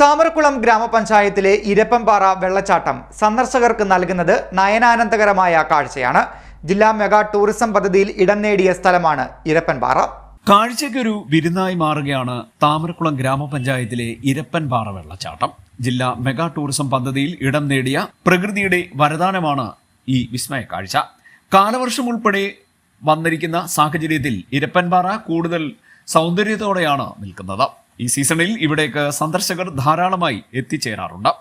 താമരക്കുളം ഗ്രാമപഞ്ചായത്തിലെ ഇരപ്പംപാറ വെള്ളച്ചാട്ടം സന്ദർശകർക്ക് നൽകുന്നത് നയനാനന്ദകരമായ കാഴ്ചയാണ്. ജില്ലാ മെഗാ ടൂറിസം പദ്ധതിയിൽ ഇടം നേടിയ സ്ഥലമാണ് ഇരപ്പൻപാറ. കാഴ്ചയ്ക്കൊരു വിരുന്നായി മാറുകയാണ് താമരക്കുളം ഗ്രാമപഞ്ചായത്തിലെ ഇരപ്പൻപാറ വെള്ളച്ചാട്ടം. ജില്ലാ മെഗാ ടൂറിസം പദ്ധതിയിൽ ഇടം നേടിയ പ്രകൃതിയുടെ വരദാനമാണ് ഈ വിസ്മയ കാഴ്ച. കാലവർഷം ഉൾപ്പെടെ വന്നിരിക്കുന്ന സാഹചര്യത്തിൽ ഇരപ്പൻപാറ കൂടുതൽ സൗന്ദര്യത്തോടെയാണ് നിൽക്കുന്നത്. ഈ സീസണിൽ ഇവിടേക്ക് സന്ദർശകർ ധാരാളമായി എത്തിച്ചേരാറുണ്ട്.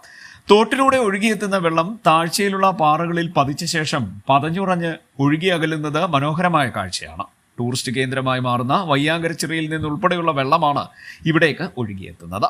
തോട്ടിലൂടെ ഒഴുകിയെത്തുന്ന വെള്ളം താഴ്ചയിലുള്ള പാറകളിൽ പതിച്ച ശേഷം പതഞ്ഞുറഞ്ഞ് ഒഴുകിയകലുന്നത് മനോഹരമായ കാഴ്ചയാണ്. ടൂറിസ്റ്റ് കേന്ദ്രമായി മാറുന്ന വയ്യാങ്കരച്ചിറയിൽ നിന്നുൾപ്പെടെയുള്ള വെള്ളമാണ് ഇവിടേക്ക് ഒഴുകിയെത്തുന്നത്.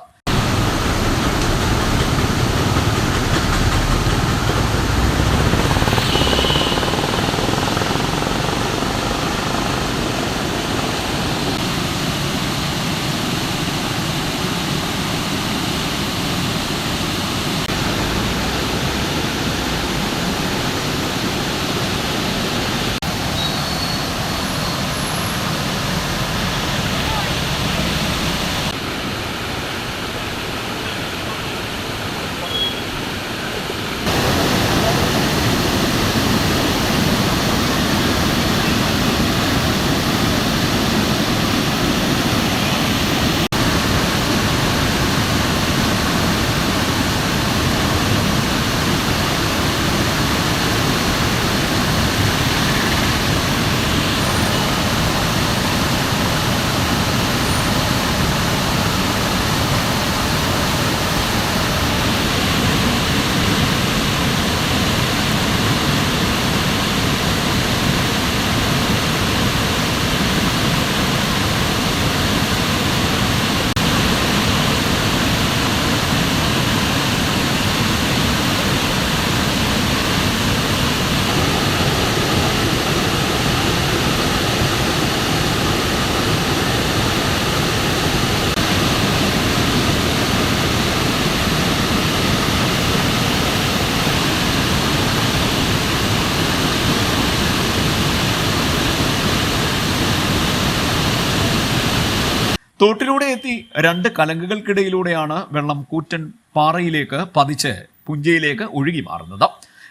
തോട്ടിലൂടെ എത്തി രണ്ട് കലങ്കുകൾക്കിടയിലൂടെയാണ് വെള്ളം കൂറ്റൻ പാറയിലേക്ക് പതിച്ച് പുഞ്ചയിലേക്ക് ഒഴുകി മാറുന്നത്.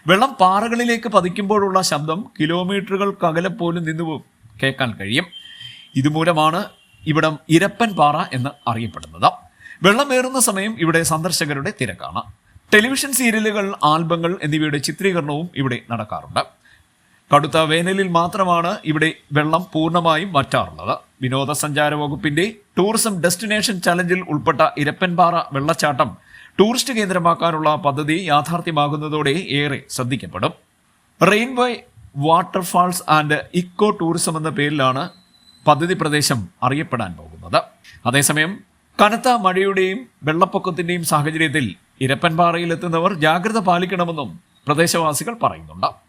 വെള്ളം പാറകളിലേക്ക് പതിക്കുമ്പോഴുള്ള ശബ്ദം കിലോമീറ്ററുകൾക്കകലെ പോലും നിന്ന് കേൾക്കാൻ കഴിയും. ഇതുമൂലമാണ് ഇവിടം ഇരപ്പൻ പാറ എന്ന് അറിയപ്പെടുന്നത്. വെള്ളമേറുന്ന സമയം ഇവിടെ സന്ദർശകരുടെ തിരക്കാണ്. ടെലിവിഷൻ സീരിയലുകൾ ആൽബങ്ങൾ എന്നിവയുടെ ചിത്രീകരണവും ഇവിടെ നടക്കാറുണ്ട്. കടുത്ത വേനലിൽ മാത്രമാണ് ഇവിടെ വെള്ളം പൂർണമായും വറ്റാറുള്ളത്. വിനോദസഞ്ചാര വകുപ്പിന്റെ ടൂറിസം ഡെസ്റ്റിനേഷൻ ചലഞ്ചിൽ ഉൾപ്പെട്ട ഇരപ്പൻപാറ വെള്ളച്ചാട്ടം ടൂറിസ്റ്റ് കേന്ദ്രമാക്കാനുള്ള പദ്ധതി യാഥാർത്ഥ്യമാകുന്നതോടെ ഏറെ ശ്രദ്ധിക്കപ്പെടും. Rainway waterfalls and eco tourism എന്ന പേരിലാണ് പദ്ധതി പ്രദേശം അറിയപ്പെടാൻ പോകുന്നത്. അതേസമയം കനത്ത മഴയുടെയും വെള്ളപ്പൊക്കത്തിന്റെയും സാഹചര്യത്തിൽ ഇരപ്പൻപാറയിൽ എത്തുന്നവർ ജാഗ്രത പാലിക്കണമെന്നും പ്രദേശവാസികൾ പറയുന്നുണ്ട്.